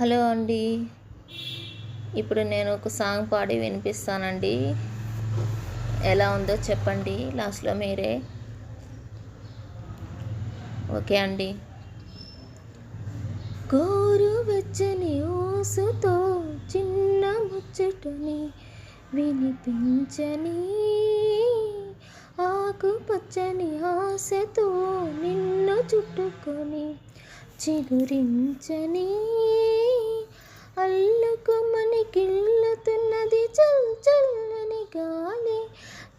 Hello అండి. ఇప్పుడు నేను ఒక సాంగ్ పాడి వినిపిస్తానండి. ఎలా ఉందో చెప్పండి. లాస్ట్లో మీరే. ఓకే అండి. కోరు వెచ్చని ఊసుతో చిన్న ముచ్చటని వినిపించని ఆకుపచ్చని ఆశతో నిన్ను చుట్టుకొని చిగురించని కళ్ళకు మనకిల్లుతున్నది చల్ చల్లని గాలి.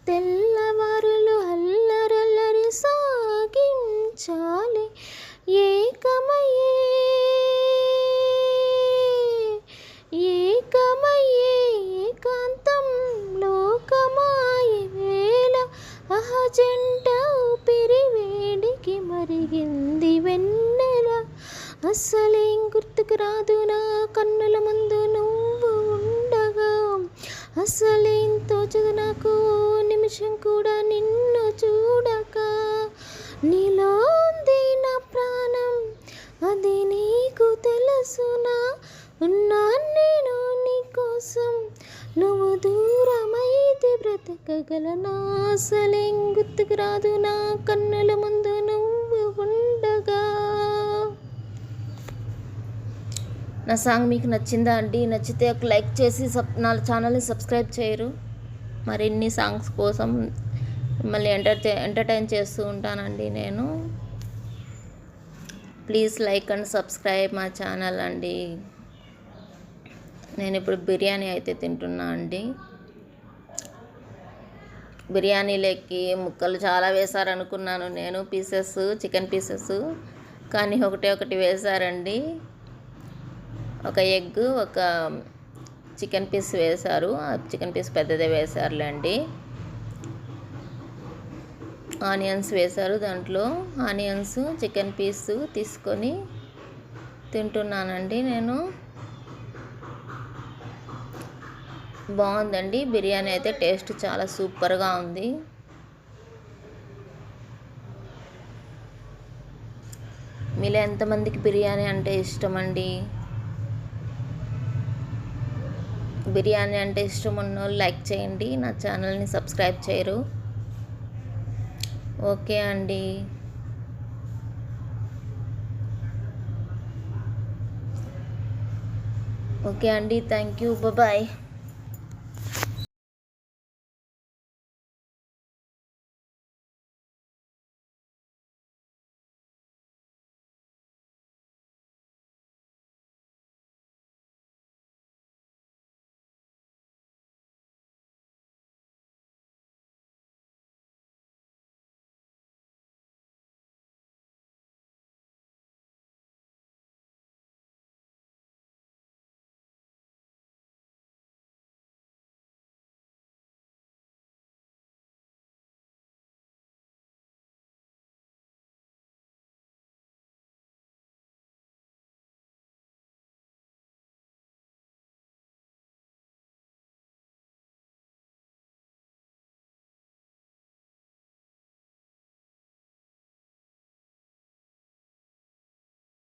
తెల్లవారులు అల్లరల్లరి సాగించాలి. ఏకమై నీలో ఉంది నా ప్రాణం అది నీకు తెలుసునా? ఉన్నా నేను నీకోసం. నువ్వు దూరమైతే బ్రతకగలనా? అసలేం గుర్తుకు రాదు నా కన్నుల ముందు నువ్వు ఉండగా. నా సాంగ్ మీకు నచ్చిందా అండి? నచ్చితే ఒక లైక్ చేసి సబ్ నా ఛానల్ని సబ్స్క్రైబ్ చేయరు. మరిన్ని సాంగ్స్ కోసం మిమ్మల్ని ఎంటర్టై ఎంటర్టైన్ చేస్తూ ఉంటానండి నేను. ప్లీజ్ లైక్ అండ్ సబ్స్క్రైబ్ మా ఛానల్ అండి. నేను ఇప్పుడు బిర్యానీ అయితే తింటున్నా అండి. బిర్యానీలోకి ముక్కలు చాలా వేశారనుకున్నాను నేను పీసెస్ చికెన్ పీసెస్. కానీ ఒకటే ఒకటి వేశారండి. ఒక ఎగ్ ఒక చికెన్ పీస్ వేశారు. ఆ చికెన్ పీస్ పెద్దదే వేశారులేండి. ఆనియన్స్ వేశారు దాంట్లో. ఆనియన్స్ చికెన్ పీస్ తీసుకొని తింటున్నానండి నేను. బాగుందండి. బిర్యానీ అయితే టేస్ట్ చాలా సూపర్గా ఉంది. మీలో ఎంతమందికి బిర్యానీ అంటే ఇష్టం అండి బిర్యానీ అంటే ఇష్టం ఉన్న లైక్ చేయండి. నా ఛానల్ని సబ్స్క్రైబ్ చేయరు. ఓకే అండి ఓకే అండి థ్యాంక్ యూ బాయ్